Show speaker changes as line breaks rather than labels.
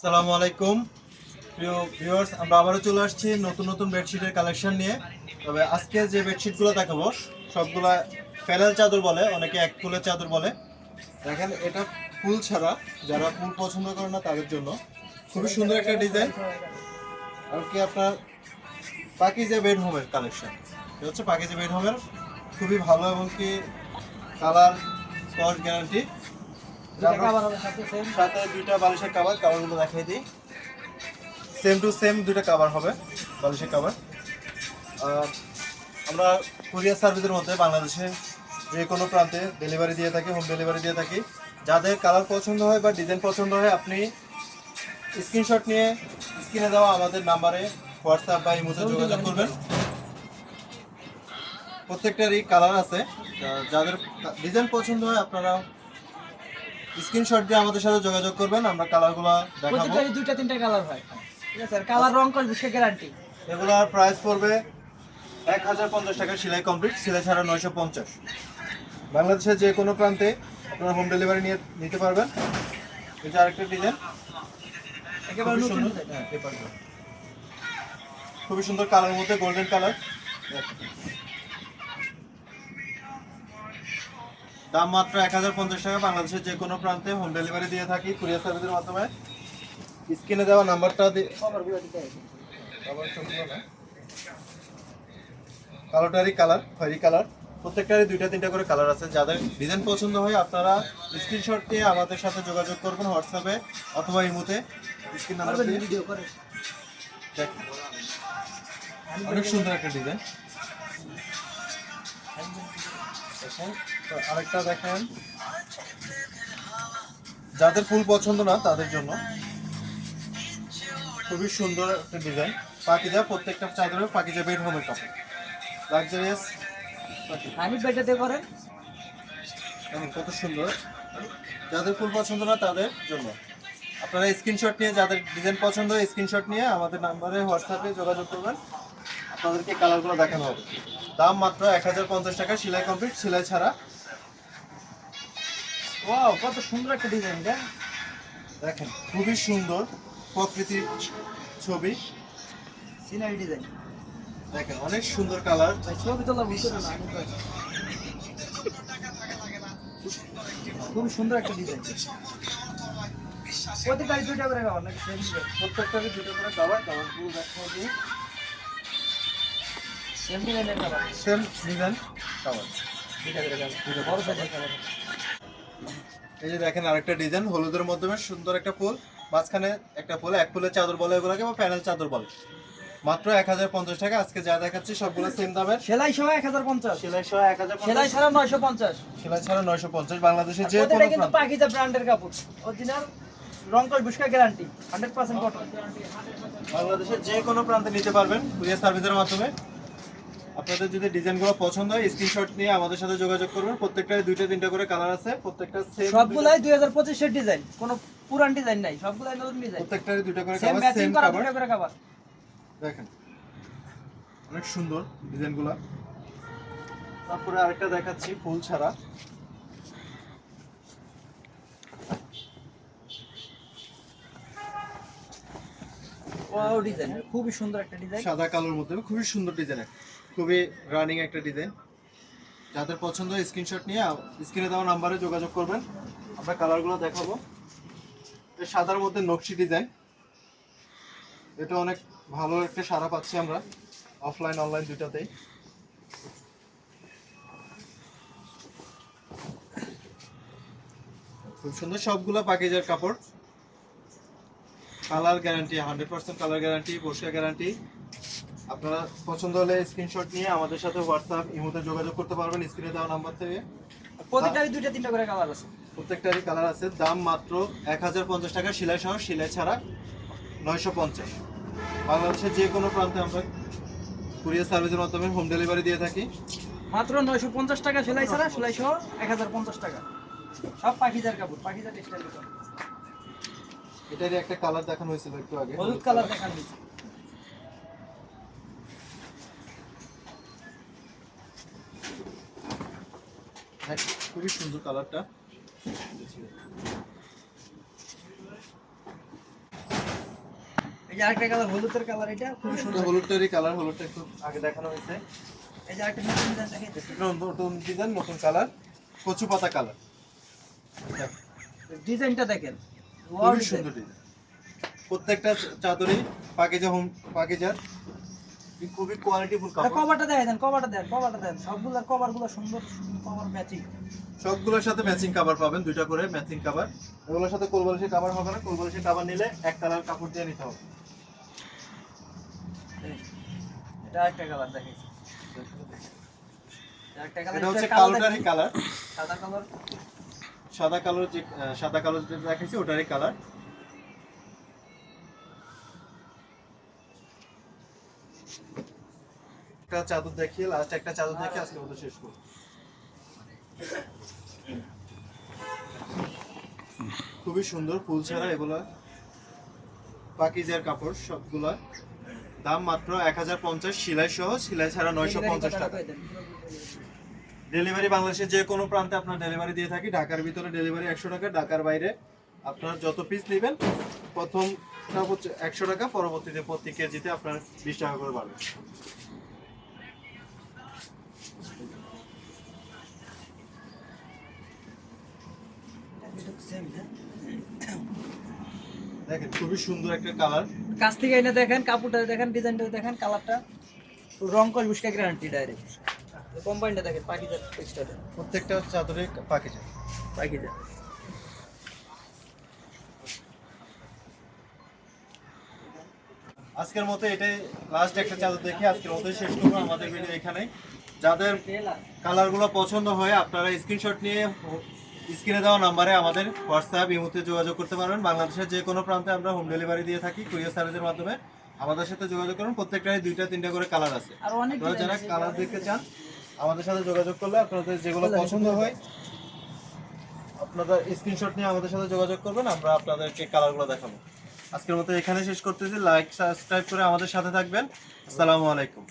আসসালামু আলাইকুম। প্রিয় ভিউয়ার্স আমরা আবারও চলে আসছি নতুন নতুন বেডশিটের কালেকশন নিয়ে। তবে আজকে যে বেডশিটগুলো দেখাবো, সবগুলা প্যানেল চাদর বলে, অনেকে এক ফুলের চাদর বলে। দেখেন, এটা ফুল ছাড়া যারা ফুল পছন্দ করে না, তাদের জন্য খুবই সুন্দর একটা ডিজাইন আর কি আপনার পাকিজা বেড হোমের কালেকশন এটা হচ্ছে পাকিজা বেড হোমের খুবই ভালো এবং কি কালার কস্ট গ্যারান্টি সাথে দুইটা বালিশের কাভার কাভারগুলো দেখাই দিই। সেম টু সেম দুইটা কাভার হবে বালিশের কাভার আমরা কুরিয়ার সার্ভিসের মধ্যে বাংলাদেশে যে কোনো প্রান্তে ডেলিভারি দিয়ে থাকি হোম ডেলিভারি দিয়ে থাকি। যাদের কালার পছন্দ হয় বা ডিজাইন পছন্দ হয় আপনি স্ক্রিনশট নিয়ে স্ক্রিনে দেওয়া আমাদের নাম্বারে হোয়াটসঅ্যাপ বা ইমোতে যোগাযোগ করবেন। প্রত্যেকটারই কালার আছে। যাদের ডিজাইন পছন্দ হয় আপনারা স্ক্রিনশট দিয়ে আমাদের সাথে যোগাযোগ করবেন আমরা কালারগুলো দেখাবো।
দুইটা তিনটা কালার হয়। ঠিক আছে কালার রং কস বিষয় গ্যারান্টি
এগুলোর প্রাইস পড়বে এক হাজার পঞ্চাশ টাকা সেলাই কমপ্লিট সেলাই ছাড়া নয়শো পঞ্চাশ। বাংলাদেশের যে কোনো প্রান্তে আপনারা হোম ডেলিভারি নিয়ে নিতে পারবেন। এটা আরেকটা ডিজাইন
একেবারে নতুন
সুন্দর। হ্যাঁ। খুবই সুন্দর কালার মধ্যে গোল্ডেন কালার দাম মাত্র এক হাজার পঞ্চাশ টাকা। বাংলাদেশের যে কোনো প্রান্তে হোম ডেলিভারি দিয়ে থাকি কুরিয়ার সার্ভিসের মাধ্যমে। স্ক্রিনে দেওয়া নাম্বারটা দিয়ে কালোটারই কালার খয়েরি কালার প্রত্যেকটারই দুইটা তিনটা করে কালার আছে। যাদের ডিজাইন পছন্দ হয় আপনারা স্ক্রিনশট দিয়ে আমাদের সাথে যোগাযোগ করবেন হোয়াটসঅ্যাপে অথবা ইমুতে। Screen number. অনেক সুন্দর একটা ডিজাইন দেখেন তো আরেকটা দেখেন। যাদের ফুল পছন্দ না তাদের জন্য খুবই সুন্দর একটা ডিজাইন। পাকিজা প্রত্যেকটা চাদরে পাকিজা কাপড়। লাক্সারিয়াস
আমি বেটাতে করেন।
কত সুন্দর। যাদের ফুল পছন্দ না তাদের জন্য। আপনারা স্ক্রিনশট নিয়ে যাদের ডিজাইন পছন্দ স্ক্রিনশট নিয়ে আমাদের নাম্বারে হোয়াটসঅ্যাপে যোগাযোগ করবেন। আপনাদেরকে কালারগুলো দেখানো হবে। দাম মাত্র এক হাজার পঞ্চাশ টাকা সেলাই কমপ্লিট সেলাই ছাড়া।
ওয়াও কত সুন্দর একটা ডিজাইন এটা
দেখেন খুবই সুন্দর প্রকৃতির ছবি।
সিনারি ডিজাইন
দেখেন অনেক সুন্দর কালার
ছবি তোলা খুবই সুন্দর একটা ডিজাইন সেম
দুটো করে কাভার কাভারগুলো দেখা দিই
সেম ডিজাইনের
সেম ডিজাইন কাভার এই যে দেখেন আরেকটা ডিজাইন হলুদের মাধ্যমে সুন্দর একটা ফুল। মাঝখানে একটা ফুল এক ফুলের চাদর বলে এগুলোকে বা প্যানেল চাদর বলে। মাত্র এক হাজার পঞ্চাশ টাকা। আজকে যা দেখাচ্ছি সবগুলো সেম দামের
সেলাই সহ এক হাজার পঞ্চাশ।
সেলাই সহ এক হাজার
সেলাই ছাড়া নয়শো পঞ্চাশ।
সেলাই ছাড়া নয়শো পঞ্চাশ। বাংলাদেশের যে কোনো
কিন্তু। পাকিজা ব্র্যান্ডের কাপড়। অরিজিনাল রং কস বিস্কার গ্যারান্টি হান্ড্রেড পার্সেন্ট কটন
বাংলাদেশের যে কোনো প্রান্তে নিতে পারবেন। কুরিয়ার সার্ভিসের মাধ্যমে। আপনাদের যদি ডিজাইনগুলো পছন্দ হয় স্ক্রিনশট নিয়ে আমাদের সাথে যোগাযোগ করবেন। প্রত্যেকটায় দুইটা তিনটা করে কালার আছে প্রত্যেকটা সেম
সবগুলাই দুই হাজার পঁচিশের ডিজাইন কোনো পুরান ডিজাইন নাই সবগুলাই নতুন ডিজাইন
প্রত্যেকটারই দুইটা করে
ম্যাচিং
সেম
করা
কাভার
দুটো করে খাবার
দেখেন অনেক সুন্দর ডিজাইনগুলো তারপরে আরেকটা দেখাচ্ছি ফুল ছাড়া।
ওয়াও ডিজাইন খুবই সুন্দর একটা ডিজাইন
সাদা কালোর মধ্যে খুবই সুন্দর ডিজাইন খুবই রানিং একটা ডিজাইন যাদের পছন্দ স্ক্রিনশট নিয়ে স্ক্রিনে দেওয়া নাম্বারে যোগাযোগ করবেন। আমরা কালারগুলো দেখাবো। সাদার মধ্যে নকশি ডিজাইন এটা অনেক ভালো একটা সারা পাচ্ছি আমরা অফলাইন অনলাইন দুটাতেই খুব সুন্দর সবগুলো প্যাকেজের কাপড়। Colour guarantee hundred percent colour guarantee বসে গ্যারান্টি আপনারা পছন্দ হলে স্ক্রিনশট নিয়ে আমাদের সাথে হোয়াটসঅ্যাপ ইমোতে যোগাযোগ করতে পারবেন স্ক্রিনে দেওয়া নাম্বার থেকে।
প্রত্যেকটারই দুইটা তিনটা করে কালার আছে।
প্রত্যেকটারই কালার আছে। দাম মাত্র এক হাজার পঞ্চাশ টাকা সেলাই সহ সেলাই ছাড়া নয়শো পঞ্চাশ। বাংলাদেশের যে কোনো প্রান্তে আমরা কুরিয়ার সার্ভিসের মাধ্যমে হোম ডেলিভারি দিয়ে থাকি।
মাত্র নয়শো পঞ্চাশ টাকা সেলাই ছাড়া সেলাই সহ এক হাজার পঞ্চাশ টাকা। সব পাখিজার কাপড় পাখিজার টেক্সটাইল
এটারই একটা কালার দেখানো হয়েছিল একটু আগে।
হলুদ কালার দেখান দিচ্ছি
খুবই সুন্দর কালারটা।
এই যে আরেকটা কালার হলুদের কালার এটা সুন্দর।
হলুদটারই কালার হলুদটা একটু আগে দেখানো হয়েছে।
এই যে আরেকটা নতুন ডিজাইন দেখাইতেছি
নতুন ডিজাইন নতুন কালার কচু পাতা কালার।
ডিজাইনটা দেখেন।
খুবই সুন্দর ডিজাইন প্রত্যেকটা চাদরই পাকিজা হোম পাকিজার। খুবই কোয়ালিটিফুল কাপড়
কভারটা দেখেন দেন কভারটা দেন কভারটা দেন। সবগুলোর কভারগুলো সুন্দর কভার ম্যাচিং
সবগুলোর সাথে ম্যাচিং কভার পাবেন দুইটা করে ম্যাচিং কভার এগুলোর সাথে কোলবালিশের কভার হবে না কোলবালিশের কভার নিলে এক কালার কাপড় দিয়ে নিতে হবে।
এটা আরেকটা কালার কালার
এটা হচ্ছে কালোটারই কালার
সাদা কালার
সাদা কালো যে সাদা কালো যেটা দেখাইছি ওটারই কালার একটা চাদর দেখিয়ে লাস্ট একটা চাদর দেখিয়ে আজকে মতো শেষ করব। খুবই সুন্দর ফুল ছাড়া এগুলা। পাকিজার কাপড় সবগুলা। দাম মাত্র এক হাজার পঞ্চাশ সেলাই সহ সেলাই ছাড়া নয়শো পঞ্চাশ টাকা। ডেলিভারি বাংলাদেশের যে কোনো প্রান্তে আপনার ডেলিভারি দিয়ে থাকি ঢাকার ভিতরে ডেলিভারি একশো টাকা ঢাকার বাইরে আপনার যত পিস নেবেন প্রথম সর্বোচ্চ একশো টাকা পরবর্তীতে প্রতি কেজিতে আপনার বিশ টাকা করে বাড়বে। দেখেন খুবই সুন্দর একটা কালার
কাছ থেকে এনে দেখেন কাপড়টা দেখেন ডিজাইনটা দেখেন কালারটা রং কস বুসকা গ্যারান্টি ডাইরেক্ট কোম্পানিটা দেখেন টেক্সটাইল
প্রত্যেকটা চাদরে পাখি যায় আজকের মতো এটাই লাস্ট একটা চাদর দেখে আজকের মতোই শেষ করব আমাদের ভিডিও এখানেই। যাদের কালারগুলো পছন্দ হয় আপনারা স্ক্রিনশট নিয়ে স্ক্রিনে দেওয়া নাম্বারে আমাদের হোয়াটসঅ্যাপ ইমোতে যোগাযোগ করতে পারবেন বাংলাদেশের যে কোনো প্রান্তে আমরা হোম ডেলিভারি দিয়ে থাকি কুরিয়ার সার্ভিসের মাধ্যমে। আমাদের সাথে যোগাযোগ করুন প্রত্যেকটাই দুইটা তিনটা করে কালার আছে। আপনারা যারা কালার দেখতে চান আমাদের সাথে যোগাযোগ করলে আপনাদের যেগুলো পছন্দ হয় আপনারা স্ক্রিনশট নিয়ে আমাদের সাথে যোগাযোগ করবেন আমরা আপনাদেরকে কালারগুলো দেখাবো। আজকের মতো এখানে শেষ করতেছি। লাইক সাবস্ক্রাইব করে আমাদের সাথে থাকবেন। আসসালামু আলাইকুম।